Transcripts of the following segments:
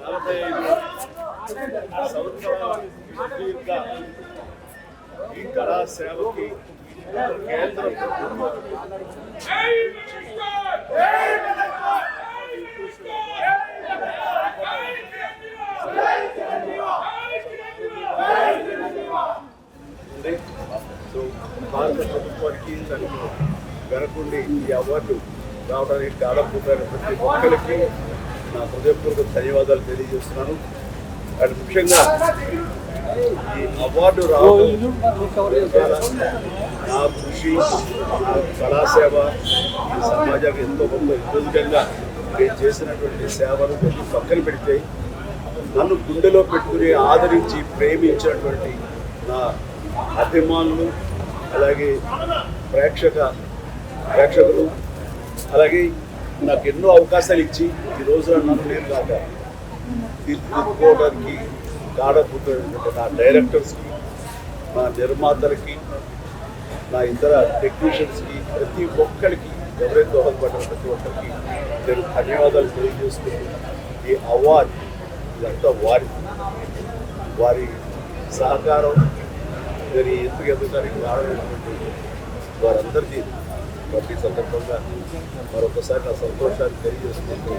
నలభై ఐదు సంవత్సరాల సుదీర్ఘ ఈ కళా సేవకి కేంద్ర ప్రభుత్వం వెనకుండి ఈ అవార్డు రావడానికి దాదాపు ప్రతి ఒక్కరికి నా హృదయపూర్వక ధన్యవాదాలు తెలియజేస్తున్నాను. అండ్ ముఖ్యంగా ఈ అవార్డు రావడం నా కృషి నా కళాసేవ ఈ సమాజానికి ఎంతో కొంత విధంగా నేను చేసినటువంటి సేవలు కొన్ని పక్కన పెడితే నన్ను గుండెలో పెట్టుకుని ఆదరించి ప్రేమించినటువంటి నా అభిమానులు అలాగే ప్రేక్షక ప్రేక్షకులు. అలాగే నాకు ఎన్నో అవకాశాలు ఇచ్చి ఈ రోజున నన్ను నేను కాక తీర్చిదిద్దుకోవడానికి కాడపుట్టినటువంటి నా డైరెక్టర్స్కి నా నిర్మాతలకి నా ఇతర టెక్నీషియన్స్కి ప్రతి ఒక్కరికి ఎవరైతే దోహదపడ్డారో ప్రతి ఒక్కరికి నేను ధన్యవాదాలు తెలియజేస్తూ ఈ అవార్డ్ ఇదంతా వారి వారి సహకారం మరి ఎందుకు ఎదగడానికి రావడానికి వారందరికీ ప్రతి సందర్భంగా మరొకసారి నా సంతోషాన్ని తెలియజేసుకుంటూ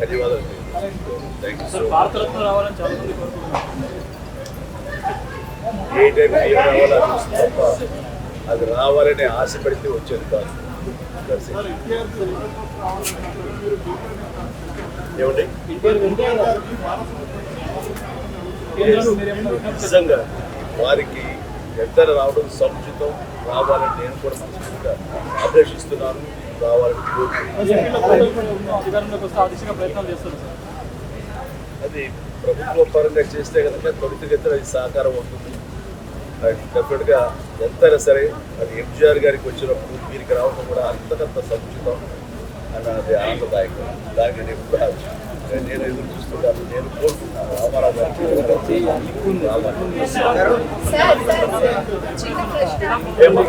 ధన్యవాదాలు థ్యాంక్ యూ సో ఏ తప్ప అది రావాలని ఆశపడితే వచ్చేది కాదు. ఏమండి? నిజంగా వారికి ఎక్కడ రావడం సముచితం రావాలని నేను కూడా మనస్ఫూర్తిగా అభ్యర్థిస్తున్నాను రావాలని అది ప్రభుత్వ పరంగా చేస్తే కనుక త్వరితగతిన అది సహకారం అవుతుంది అది డెఫినెట్గా ఎంతైనా సరే అది ఎంజీఆర్ గారికి వచ్చినప్పుడు వీరికి రావడం కూడా అంతకంత సముచితం. అని అది ఆనందదాయకం. దాన్ని నేను కూడా నేను ఎదురు చూస్తున్నాను నేను కోరుకుంటున్నాను రామారావు రాజకీయ నేను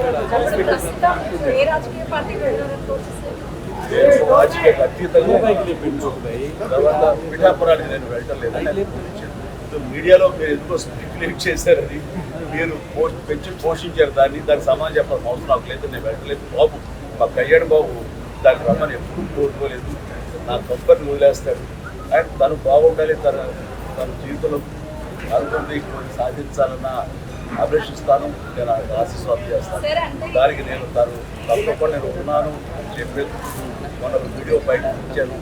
రాజకీయాలకు అతీతంగా తర్వాత పిఠాపురానికి నేను వెళ్ళటం లేదు ఇప్పుడు మీడియాలో మీరు ఎందుకో స్పెక్యులేట్ చేశారని మీరు పెంచి పోషించారు దాన్ని దానికి సమాధానం చెప్పాల్సిన అవసరం నాకు లేదు నేను వెళ్ళలేదు బాబు మా కళ్యాణ్ బాబు దానికి రమ్మని ఎప్పుడు కోరుకోలేదు నా కొబ్బరిని వదిలేస్తాడు అండ్ తను బాగుండాలి తన తన జీవితంలో అనుకుంది సాధించాలన్న అభిలషిస్తాను నేను ఆశీస్వాదం చేస్తాను దానికి నేను తను తప్పకుండా నేను ఉన్నాను చెప్పేందుకు మొన్న ఒక వీడియో బయట ఇచ్చాను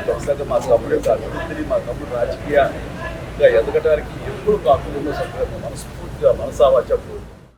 ఖచ్చితంగా మా తమ్ముడు యొక్క అభివృద్ధిని మా తమ్ముడు రాజకీయంగా ఎదగడానికి ఎప్పుడు కాకుండా సభ్యులు మనస్ఫూర్తిగా మనసావా చెప్పు